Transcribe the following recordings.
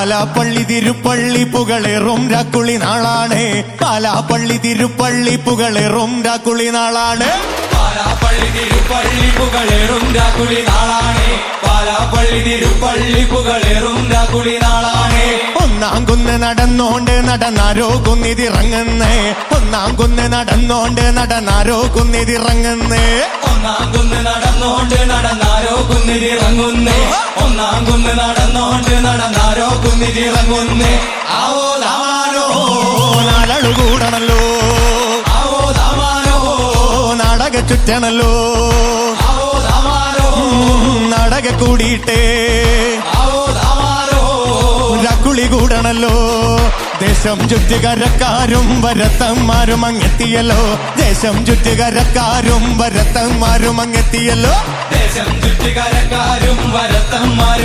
പാലാപ്പള്ളി തിരുപ്പള്ളി പുകളേറും രാക്കുളി നാളാണ്. പാലാപ്പള്ളി തിരുപ്പള്ളി പുകളേറും രാക്കുളി നാളാണ്. പാലാപ്പള്ളി തിരുപ്പള്ളി പുകളേറും രാക്കുളി നാളാണ്. പാലാപ്പള്ളി തിരുപ്പള്ളി പുകളേറും രാക്കുളി നാളാണ്. ഒന്നാം കുന്ന് നടന്നോണ്ട് നടന്നാരോ കുന്നിതിറങ്ങുന്നേ. ഒന്നാം കുന്ന് നടന്നോണ്ട് നടന്നാരോ കുന്നിതിറങ്ങുന്നേ. ഒന്നാം കുന്ന് നടന്നോണ്ട് നടന്നാരോ കുന്നിരിറങ്ങുന്നേ ഒന്നാം കുന്ന് നടന്നോണ്ട് നടന്നാരോ കുന്നിരിറങ്ങുന്നേ ആവോ ദാമാനോ നാളു കൂടണല്ലോ ആവോ ദാമാനോ നാടക ചുറ്റണല്ലോ ആവോ ദാമാനോ. നാടക കൂടിയിട്ടേ ആവോ ദാമാനോ. രക്കുളി കൂടണല്ലോ. ദേശം ചുറ്റുകരക്കാരും വരത്തന്മാരും അങ്ങെത്തിയല്ലോ. ദേശം ചുറ്റുകരക്കാരും വരത്തന്മാരും അങ്ങെത്തിയല്ലോ. ദേശം ചുറ്റുകരക്കാരും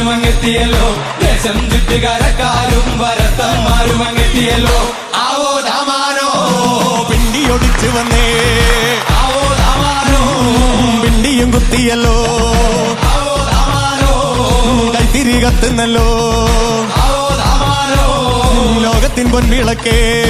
അങ്ങെത്തിയല്ലോ ദേശം ചുറ്റുകരക്കാരും വരത്തന്മാരും അങ്ങെത്തിയല്ലോ ആവോ ദാമാനോ. പിണ്ടിയൊടിച്ചു വന്നേ. ആവോ ദാമാനോ. പിണ്ടിയും കുത്തിയല്ലോ. ആവോ ദാമാനോ. കൈത്തിരി കത്തുന്നല്ലോ. ആവോ ദാമാനോ. ലോകത്തിൻ പൊൻവിളക്കേ.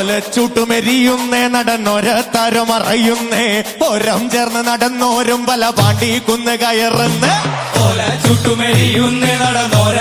ചൂട്ടുമെരിയുന്നേ നടന്നോരത്താരം തരമറയുന്നേ ഓരം ചേർന്ന് നടന്നോരും പല പാണ്ടി കുന്ന് കയറുന്നേ. ഓല ചുട്ടുമെരിയുന്നേ നടന്നോര